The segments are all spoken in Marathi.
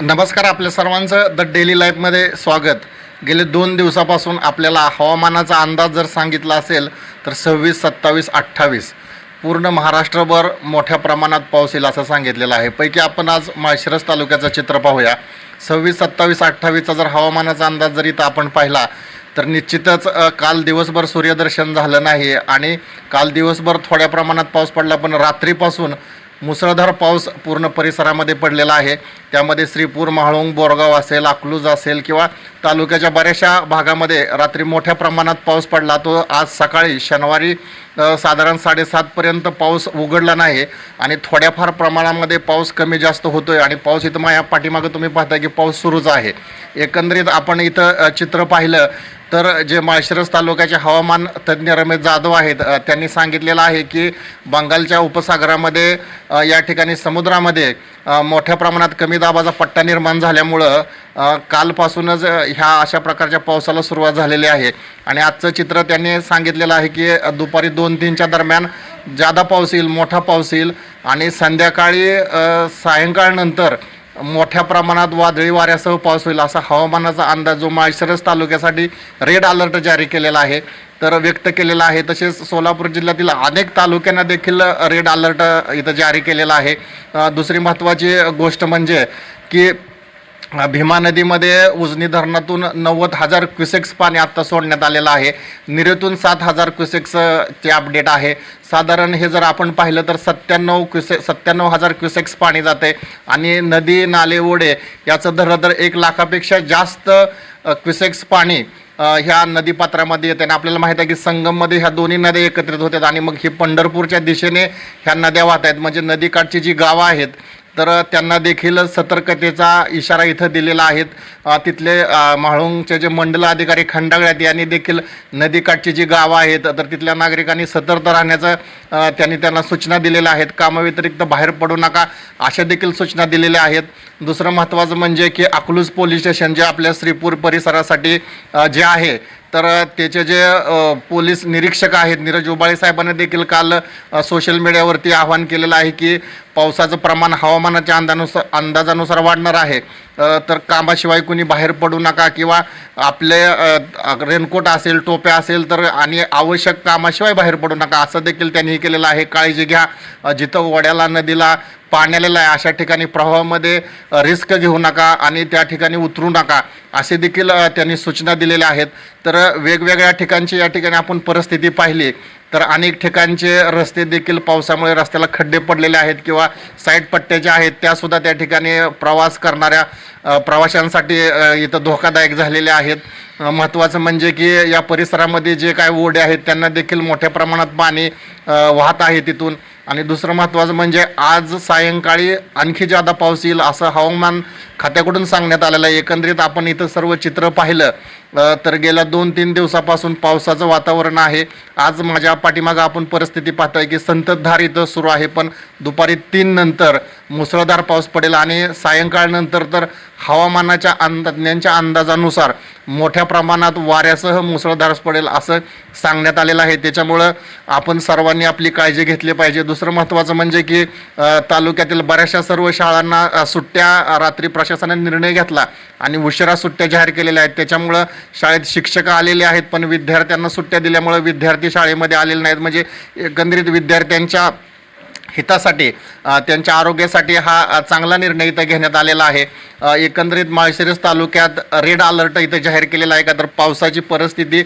नमस्कार आपल्या सर्वांचं. द डेली लाईफमध्ये स्वागत. गेले दोन दिवसापासून आपल्याला हवामानाचा अंदाज जर सांगितला असेल तर सव्वीस सत्तावीस अठ्ठावीस. पूर्ण महाराष्ट्रभर मोठ्या प्रमाणात पाऊस येईल असं सांगितलेलं आहे. पैकी आपण आज माळशिरस तालुक्याचं चित्र पाहूया. सव्वीस सत्तावीस अठ्ठावीसचा जर हवामानाचा अंदाज जर इथं आपण पाहिला तर निश्चितच काल दिवसभर सूर्यदर्शन झालं नाही आणि काल दिवसभर थोड्या प्रमाणात पाऊस पडला पण रात्रीपासून मुसळधार पाऊस पूर्ण परिसरामध्ये पडलेला आहे. त्यामध्ये श्रीपूर महाळुंग बोरगाव असेल अकलूज असेल किंवा तालुक्याच्या बऱ्याचशा भागामध्ये रात्री मोठ्या प्रमाणात पाऊस पडला. तो आज सकाळी शनिवारी साधारण साडेसातपर्यंत पाऊस उघडला नाही आणि थोड्याफार प्रमाणामध्ये पाऊस कमी जास्त होतो आहे आणि पाऊस इथं माझ्या पाठीमागं तुम्ही पाहता की पाऊस सुरूच आहे. एकंदरीत आपण इथं चित्र पाहिलं तर जे माळशिरस तालुक्याचे हवामान तज्ज्ञ रमेश जाधव आहेत त्यांनी सांगितलेलं आहे की बंगालच्या उपसागरामध्ये या ठिकाणी समुद्रामध्ये मोठ्या प्रमाणात कमी दाबाचा पट्टा निर्माण झाल्यामुळं कालपासूनच ह्या अशा प्रकारच्या पावसाला सुरुवात झालेली आहे. आणि आजचं चित्र त्यांनी सांगितलेलं आहे की दुपारी दोन तीनच्या दरम्यान जादा पाऊस येईल मोठा पाऊस येईल आणि संध्याकाळी अ, सायंकाळनंतर मोठ्या प्रमाणात वादळी वाऱ्यासह पाऊस होईल असा हवामानाचा अंदाज जो माळशिरस तालुक्यासाठी रेड अलर्ट जारी केलेला आहे. तर व्यक्त केलेला आहे. तसेच सोलापूर जिल्ह्यातील अनेक तालुक्यांना देखील रेड अलर्ट इथं जारी केलेला आहे. दुसरी महत्त्वाची गोष्ट म्हणजे की भीमा नदीमध्ये उजनी धरणातून नव्वद हजार क्युसेक्स पाणी आत्ता सोडण्यात आलेलं आहे. निरेतून सात हजार क्युसेक्सचे अपडेट आहे. साधारण हे जर आपण पाहिलं तर सत्त्याण्णव क्युसे सत्त्याण्णव हजार क्युसेक्स पाणी जाते आणि नदी नाले ओढे याचं धरलं तर एक लाखापेक्षा जास्त क्युसेक्स पाणी ह्या नदीपात्रामध्ये येते आणि आपल्याला माहीत आहे की संगममध्ये ह्या दोन्ही नद्या एकत्रित होतात आणि मग ही पंढरपूरच्या दिशेने ह्या नद्या वाहत आहेत म्हणजे नदीकाठची जी गावं आहेत तर त्यांना देखील सतर्कतेचा इशारा इथं दिलेला आहेत तिथले म्हाळुंगचे जे मंडल अधिकारी खंडागळ्यात यांनी देखील नदीकाठची जी गावं आहेत तर तिथल्या नागरिकांनी सतर्क राहण्याचं त्यांनी त्यांना सूचना दिलेल्या आहेत. कामाव्यतिरिक्त बाहेर पडू नका अशा देखील सूचना दिलेल्या आहेत. दुसरं महत्त्वाचं म्हणजे की अकलूज पोलीस स्टेशन जे आपल्या श्रीपूर परिसरासाठी जे आहे तर त्याचे जे पोलीस निरीक्षक आहेत नीरज उबाळे साहेबांनी देखील काल सोशल मीडियावरती आवाहन केलेलं आहे की पावसाचं प्रमाण हवामानाच्या अंदानुसार अंदाजानुसार वाढणार आहे. तर कामाशिवाय कुणी बाहेर पडू नका किंवा आपले रेनकोट असेल टोप्या असेल तर आणि आवश्यक कामाशिवाय बाहेर पडू नका. असं देखील त्यांनी हे केलेलं आहे. काळजी घ्या. जिथं वड्याला नदीला पाणी आलेलं आहे अशा ठिकाणी प्रवाहामध्ये रिस्क घेऊ नका आणि त्या ठिकाणी उतरू नका. असे देखील त्यांनी सूचना दिलेल्या आहेत. तर वेगवेगळ्या ठिकाणची या ठिकाणी आपण परिस्थिती पाहिली. तर अनेक ठिकाणचे रस्ते देखील पावसामुळे रस्त्याला खड्डे पडलेले आहेत किंवा साईड पट्ट्या ज्या आहेत त्यासुद्धा त्या ठिकाणी प्रवास करणाऱ्या प्रवाशांसाठी इथं धोकादायक झालेल्या आहेत. महत्त्वाचं म्हणजे की या परिसरामध्ये जे काय ओढे आहेत त्यांना देखील मोठ्या प्रमाणात पाणी वाहत आहे तिथून. आणि दुसरं महत्त्वाचं म्हणजे आज सायंकाळी आणखी जादा पाऊस येईल असं हवामान खात्याकडून सांगण्यात आलेलं आहे. एकंदरीत आपण इथं सर्व चित्र पाहिलं तर गेल्या दोन तीन दिवसापासून पावसाचं वातावरण आहे. आज माझ्या पाठीमागं आपण परिस्थिती पाहतोय की संततधार इथं सुरू आहे पण दुपारी तीन नंतर मुसळधार पाऊस पडेल आणि सायंकाळनंतर तर हवामानाच्या अंदाज्ञांच्या अंदाजानुसार मोठ्या प्रमाणात वाऱ्यासह मुसळधार पडेल असं सांगण्यात आलेलं आहे. त्याच्यामुळं आपण सर्वांनी आपली काळजी घेतली पाहिजे. दुसरं महत्त्वाचं म्हणजे की तालुक्यातील बऱ्याचशा सर्व शाळांना सुट्ट्या रात्री प्रशासनाने निर्णय घेतला आणि उशिरा सुट्ट्या जाहीर केलेल्या आहेत. त्याच्यामुळं शाळेत शिक्षक आलेले आहेत पण विद्यार्थ्यांना सुट्ट्या दिल्यामुळं विद्यार्थी शाळेमध्ये आलेले नाहीत. म्हणजे एकंदरीत विद्यार्थ्यांच्या हितासाठी त्यांच्या आरोग्यासाठी हा चांगला निर्णय इथं घेण्यात आलेला आहे. एकंदरीत माळशिरस तालुक्यात रेड अलर्ट इथं जाहीर केलेला आहे. का तर पावसाची परिस्थिती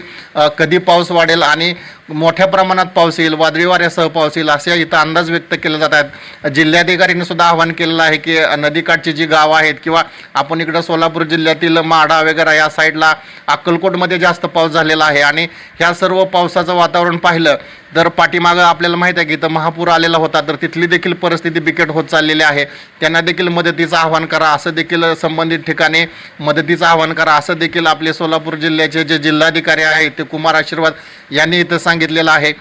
कधी पाऊस वाढेल आणि मोठ्या प्रमाणात पाऊस येईल वादळी वाऱ्यासह पाऊस येईल असे इथं अंदाज व्यक्त केले जात आहेत. जिल्हाधिकाऱ्यांनी सुद्धा आवाहन केलेलं आहे की नदीकाठची जी गावं आहेत किंवा आपण इकडं सोलापूर जिल्ह्यातील माढा वगैरे या साईडला अक्कलकोटमध्ये जास्त पाऊस झालेला आहे आणि ह्या सर्व पावसाचं वातावरण पाहिलं तर पाठीमागं आपल्याला माहीत आहे की इथं महापूर आलेला होता तर तिथली देखील परिस्थिती बिकट होत चाललेली आहे. त्यांना देखील मदतीचं आवाहन करा असं देखील संबंधित ठिकाणी मदतीचं आवाहन करा असं देखील आपले सोलापूर जिल्ह्याचे जे जिल्हाधिकारी आहेत ते कुमार आशीर्वाद यांनी इथं सांगितलेलं आहे.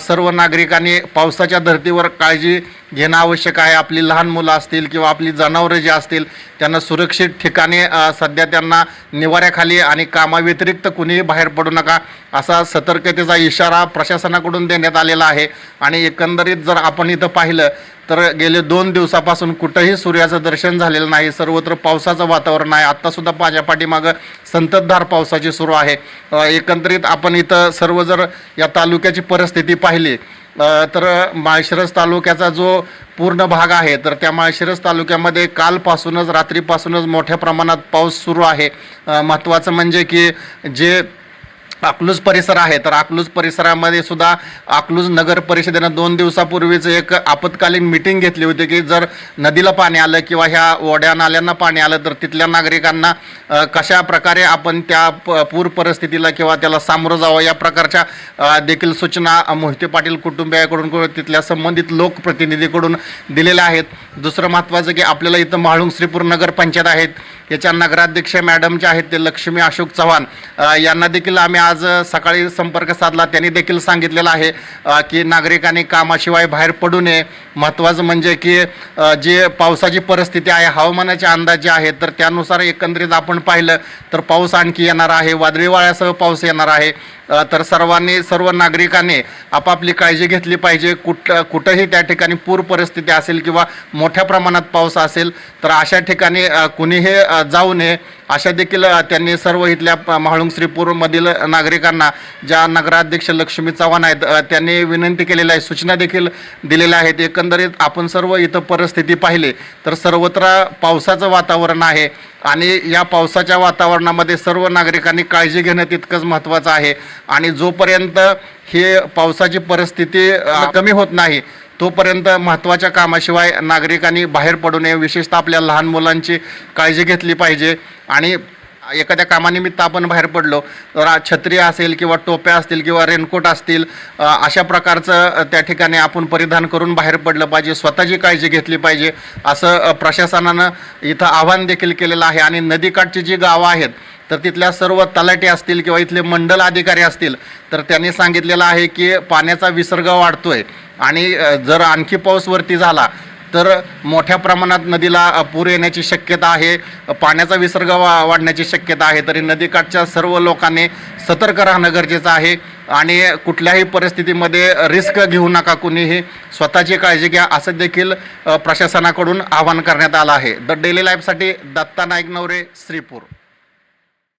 सर्व नागरिकांनी पावसाच्या धर्तीवर काळजी घेणं आवश्यक आहे. आपली लहान मुलं असतील किंवा आपली जनावरं जी असतील त्यांना सुरक्षित ठिकाणी सध्या त्यांना निवाऱ्याखाली आणि कामाव्यतिरिक्त कुणीही बाहेर पडू नका असा सतर्कतेचा इशारा प्रशासनाकडून देण्यात आलेला आहे. आणि एकंदरीत जर आपण इथं पाहिलं तर गेले दोन दिवसापासून कुठंही सूर्याचं दर्शन झालेलं नाही सर्वत्र पावसाचं वातावरण आहे. आत्तासुद्धा माझ्या पाठीमागं संततधार पावसाची सुरू आहे. एकंदरीत आपण इथं सर्व जर या तालुक्याची परिस्थिती पाहिली तर माळशिरस तालुक्याचा जो पूर्ण भाग आहे तर त्या माळशिरस तालुक्यामध्ये कालपासूनच रात्रीपासूनच मोठ्या प्रमाणात पाऊस सुरू आहे. महत्त्वाचं म्हणजे की जे अकलूज परिसर आहे. तर अकलूज परिसरामध्ये सुद्धा अकलूज नगर परिषदेनं दोन दिवसापूर्वीच एक आपत्कालीन मिटिंग घेतली होती की जर नदीला पाणी आलं किंवा ह्या ओढ्या नाल्यांना पाणी आलं तर तिथल्या नागरिकांना कशा प्रकारे आपण त्या प पूर परिस्थितीला किंवा त्याला सामोरं जावं या प्रकारच्या देखील सूचना मोहिते पाटील कुटुंबियाकडून तिथल्या संबंधित लोकप्रतिनिधीकडून दिलेल्या आहेत. दुसरं महत्त्वाचं की आपल्याला इथं म्हाळुंग श्रीपूर नगर पंचायत आहेत. याच्या नगराध्यक्ष मॅडम जे आहेत ते लक्ष्मी अशोक चव्हाण यांना देखील आम्ही आज सकाळी संपर्क साधला. त्यांनी देखील सांगितलेलं आहे की नागरिकांनी कामाशिवाय बाहेर पडू नये. महत्त्वाचं म्हणजे की जे पावसाची परिस्थिती आहे हवामानाचे अंदाज जे आहेत तर त्यानुसार एकंदरीत आपण पाहिलं तर पाऊस आणखी येणार आहे. वादळी वाऱ्यासह पाऊस येणार आहे. तर सर्वांनी सर्व नागरिकांनी आपापली काळजी घेतली पाहिजे. कुठ कुठंही त्या ठिकाणी पूर परिस्थिती असेल किंवा मोठ्या प्रमाणात पाऊस असेल तर अशा ठिकाणी कुणीही जाऊ नये. अशा देखील त्यांनी सर्व इथल्या प- श्रीपूरमधील नागरिकांना ज्या नगराध्यक्ष लक्ष्मी चव्हाण आहेत त्यांनी विनंती केलेली आहे सूचना देखील दिलेल्या आहेत. एकंदरीत आपण सर्व इथं परिस्थिती पाहिली तर सर्वत्र पावसाचं वातावरण आहे आणि या पावसाच्या वातावरणामध्ये सर्व नागरिकांनी काळजी घेणं तितकंच महत्त्वाचं आहे. आणि जोपर्यंत हे पावसाची परिस्थिती कमी होत नाही तोपर्यंत महत्त्वाच्या कामाशिवाय नागरिकांनी बाहेर पडू नये. विशेषतः आपल्या लहान मुलांची काळजी घेतली पाहिजे. आणि एखाद्या कामानिमित्त आपण बाहेर पडलो तर छत्री असेल किंवा टोप्या असतील किंवा रेनकोट असतील अशा प्रकारचं त्या ठिकाणी आपण परिधान करून बाहेर पडलं पाहिजे स्वतःची काळजी घेतली पाहिजे असं प्रशासनानं इथं आव्हान देखील केलेलं आहे. आणि नदीकाठची जी गावं आहेत तर तिथल्या सर्व तलाटी असतील किंवा इथले मंडल अधिकारी असतील तर त्यांनी सांगितलेलं आहे की पाण्याचा विसर्ग वाढतोय. आणि जर आणखी पाऊस वरती झाला तर मोठ्या प्रमाणात नदीला पूर येण्याची शक्यता आहे पाण्याचा विसर्ग वा वाढण्याची शक्यता आहे. तरी नदीकाठच्या सर्व लोकांनी सतर्क राहणं गरजेचं आहे आणि कुठल्याही परिस्थितीमध्ये रिस्क घेऊ नका. कुणीही स्वतःची काळजी घ्या. असं देखील प्रशासनाकडून आवाहन करण्यात आलं आहे. द डेली लाईफसाठी दत्ता नाईक नवरे श्रीपूर.